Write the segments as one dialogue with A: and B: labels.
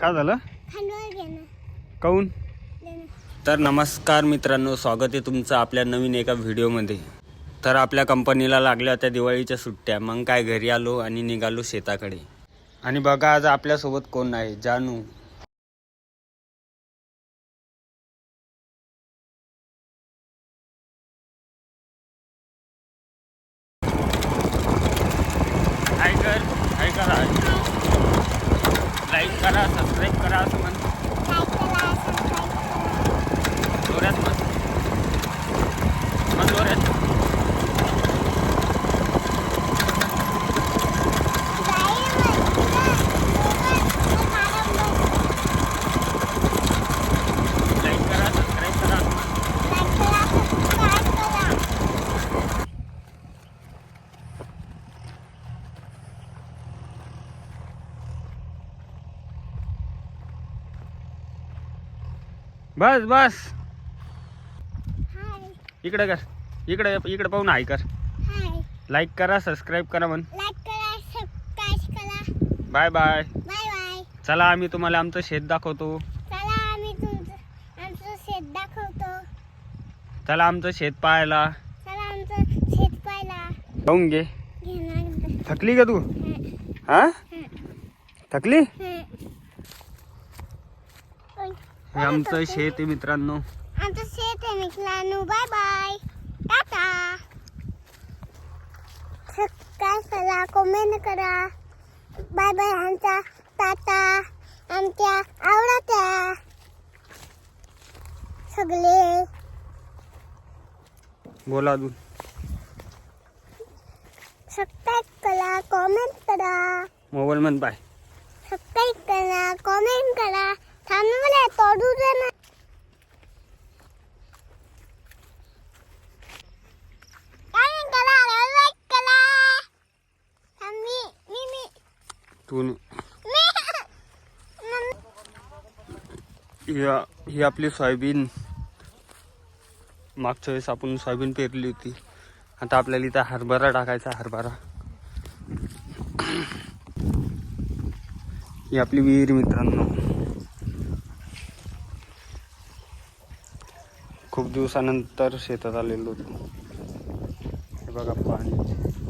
A: काय झालं? काऊन. तर नमस्कार मित्रांनो स्वागत आहे तुमचं आपल्या नवीन एका व्हिडिओमध्ये. तर आपल्या कंपनीला लागल्या होत्या दिवाळीच्या सुट्ट्या. मग काय घरी आलो आणि निघालो शेताकडे. आणि बघा आज आपल्यासोबत कोण आहे? जानू हाय कर हाय करा लाईक करा सबस्क्राईब करा असं म्हण
B: Like करा, subscribe करा.
A: जोरात म्हण म्हण जोरात
B: जाईल मग. जा. जा.
A: लाईक करा सबस्क्राईब करा
B: Like करा, subscribe करा.
A: बस बस. इकडे कर. इकडे इकडे पाहून हाय कर. लाईक करा सबस्क्राईब करा म्हण. Bye bye. चला आम्ही तुम्हाला आमचं शेत दाखवतो.
B: चला आमचं शेत दाखवतो.
A: चला आमचं शेत पाहायला. पाहून घे. थकली का तू? हा. थकली? हे आमचं शेत आहे मित्रांनो.
B: आमचं शेत आहे मित्रांनो. बाय बाय टाटा सबस्क्राईब करा कमेंट करा. बाय बाय आमचा टाटा आमच्या आवडत्या. सगळे.
A: बोला अजून.
B: सबस्क्राईब करा कमेंट करा.
A: मोबाईल मध्ये बाय
B: सबस्क्राईब करा कमेंट करा. तोडू दे ना. Comment करा लाईक करा. थांब मी मी. मी
A: तू
B: मी.
A: ही ही आपली सोयाबीन. मागच्या वेळेस आपण सोयाबीन पेरली होती. आता आपल्याला इथं हरभरा टाकायचा हरभरा. ही आपली विहीर मित्रांनो. खूप दिवसानंतर शेतात आलेलो होतो. हे बघा पाणी.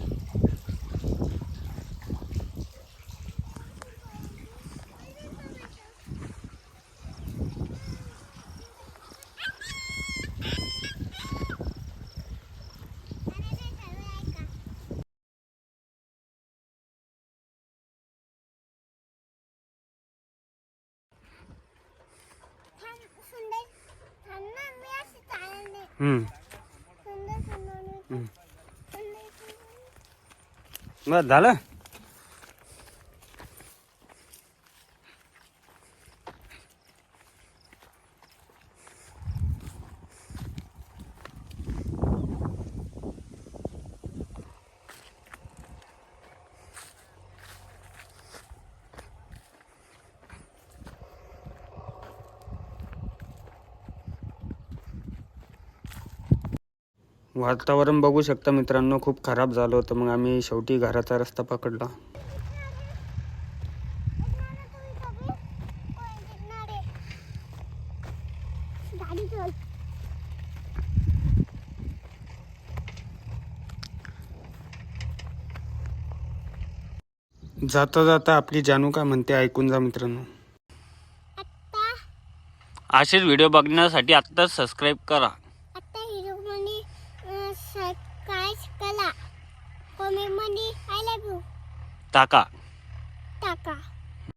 A: बस झालं? वातावरण बघू शकता मित्रांनो खूप खराब झालं होतं. मग आम्ही शेवटी घराचा रस्ता पकडला. जाता जाता आपली जानू काय म्हणते ऐकून जा मित्रांनो. असेच व्हिडिओ बघण्यासाठी आत्ताच सबस्क्राईब करा. し
B: か